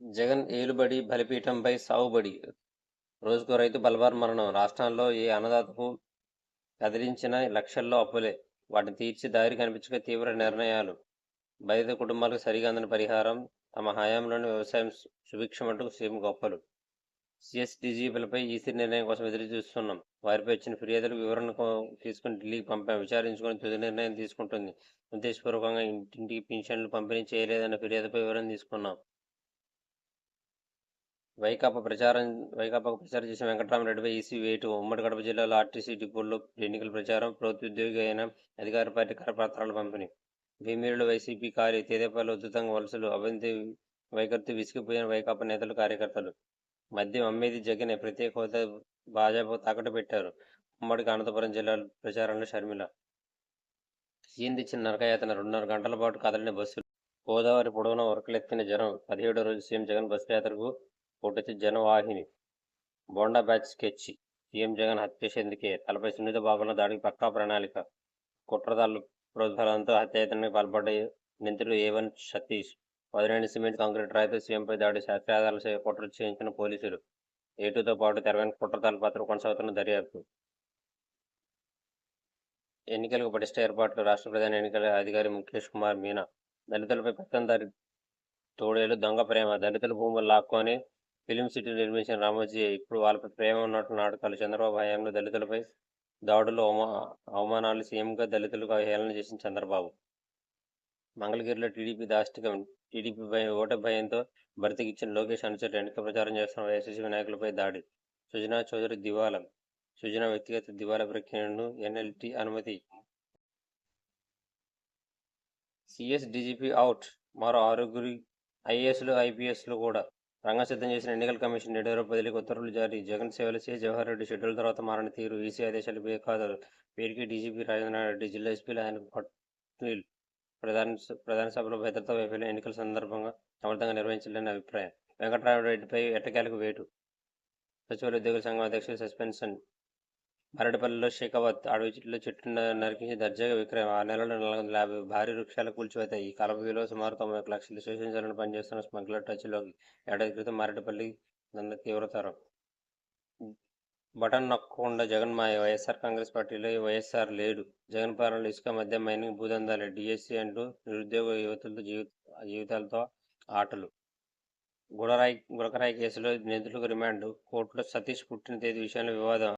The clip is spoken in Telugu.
జగన్ ఏలుబడి బలిపీఠంపై సావుబడి రోజుకో రైతు బలబార్ మరణం. రాష్ట్రంలో ఏ అన్నదాతకు కదిలించిన లక్షల్లో అప్పులే. వాటిని తీర్చి దారి కనిపించక తీవ్ర నిర్ణయాలు. బయట కుటుంబాలకు సరిగా అందిన పరిహారం. తమ హయాంలోని వ్యవసాయం సుభిక్షమంటూ సీఎం గొప్పలు. సిఎస్ ఈసీ నిర్ణయం కోసం ఎదురు చూస్తున్నాం వారిపై వచ్చిన ఫిర్యాదులు వివరణ తీసుకుని ఢిల్లీకి పంపాం విచారించుకొని తుది నిర్ణయం తీసుకుంటుంది. ఉద్దేశపూర్వకంగా ఇంటింటికి పింఛన్లు పంపిణీ చేయలేదన్న ఫిర్యాదుపై వివరణ తీసుకున్నాం. వైకాపా ప్రచారం వైకాపాకు ప్రచారం చేసిన వెంకటరామరెడ్డిపై ఈసీ వేటు. ఉమ్మడి కడప జిల్లాలో ఆర్టీసీ డిపోల్లో ఎన్నికల ప్రచారం ప్రభుత్వ ఉద్యోగి అయిన అధికార పార్టీ కరపత్రాల పంపిణీ. భీమిరిలో వైసీపీ కార్య తేదేపాలు ఉద్ధృతంగా వలసలు అభివృద్ధి వైఖరితో విసిగిపోయిన వైకాపా నేతలు కార్యకర్తలు. మద్యం అమ్మేది జగన్ ప్రత్యేక హోదా భాజపా తాకట్టు పెట్టారు. ఉమ్మడి అనంతపురం జిల్లా ప్రచారంలో షర్మిల. సీఎం తెచ్చిన నరకయాతన రెండున్నర గంటల పాటు కదలిన బస్సులు. గోదావరి పొడవున ఉరకలెత్తిన జనం పదిహేడో రోజు సీఎం జగన్ బస్సు యాత్రకు పుట్టించి జనవాహిని. Bonda batch sketch. CM Jagan హత్య చేసేందుకే తలపై సున్నిత భాగంలో దాడికి పక్కా ప్రణాళిక. కుట్రదారులు ప్రోత్సాహంతో హత్యాయత్నానికి పాల్పడ్డ నిందితుడు ఏవన్ వన్ సతీష్. పదిహేను సిమెంట్ కాంక్రీట్ రాయితో సీఎంపై దాడి శాస్త్రాధారాలు కుట్ర చేయించిన పోలీసులు. ఏటుతో పాటు తెరవైన కుట్రదారుల పాత్ర కొనసాగుతున్న దర్యాప్తు. ఎన్నికలకు పటిష్ట ఏర్పాట్లు రాష్ట్ర ప్రధాన ఎన్నికల అధికారి ముఖేష్ కుమార్ మీనా. దళితులపై పెత్తందారి తోడేలు దొంగ ప్రేమ. దళితుల భూములు లాక్కొని ఫిలిం సిటీ నిర్మించిన రామోజీ ఇప్పుడు వాళ్ళపై ప్రేమ ఉన్నట్టు నాటకాలు చంద్రబాబు హయాంలో దళితులపై దాడులు అవమా అవమానాలు సీఎంగా దళితులకు హేళన చేసిన చంద్రబాబు. మంగళగిరిలో టీడీపీ దాష్టికం టీడీపీ భయం ఓట భయంతో భర్తకిచ్చిన లోకేష్ అనుచరులు ఎన్నిక ప్రచారం చేస్తున్న వైఎస్సీ నాయకులపై దాడి. సుజనా చౌదరి దివాలా సుజనా వ్యక్తిగత దివాలా ప్రక్రియను ఎన్ఎల్టీ అనుమతి. సిఎస్ డీజీపీ అవుట్ మరో ఆరుగురి ఐఏఎస్లు ఐపీఎస్లు కూడా రంగం సిద్ధం చేసిన ఎన్నికల కమిషన్ నేడు బదిలీకి ఉత్తర్వులు జారీ. జగన్ సేవలు చేసి జవహర్ రెడ్డి షెడ్యూల్ తర్వాత మారని తీరు. ఈసీ ఆదేశాలు బేఖాతరు వీరికి డీజీపీ రాజేంద్ర రెడ్డి జిల్లా ఎస్పీలు ఆయన పట్నీల్ ప్రధాన ప్రధాన సభలో భద్రతా వైఫల్యం ఎన్నికల సందర్భంగా సమర్థంగా నిర్వహించాలని అభిప్రాయం. వెంకటరామరెడ్డిపై ఎట్టకేలకు వేటు. సచివాలయ ఉద్యోగుల సంఘం అధ్యక్షులు సస్పెన్షన్ మరడిపల్లిలో షేకావత్ అడవిలో చెట్టు నరికించి దర్జాగా విక్రయం. ఆ నెలలో నాలుగు వందల యాభై భారీ వృక్షాలు కూల్చివేతాయి. ఈ కలప విలువ సుమారు తొంభై ఒక లక్షలు. శోషించాలని పనిచేస్తున్న స్మగ్లర్ టచ్లోకి ఏడాది క్రితం అరటిపల్లి దంద తీవ్రతరం. బటన్ నొక్కకుండా జగన్ మాయ. వైఎస్ఆర్ కాంగ్రెస్ పార్టీలో వైఎస్ఆర్ లేడు. జగన్ పాలనలో ఇసుక మధ్య మైనింగ్ భూదందాలు డిఎస్సి అంటూ నిరుద్యోగ యువతులతో జీవిత జీవితాలతో ఆటలు. గుడరాయి గుడకరాయి కేసులో నిధులకు రిమాండ్. కోర్టులో సతీష్ పుట్టిన తేదీ విషయంలో వివాదం.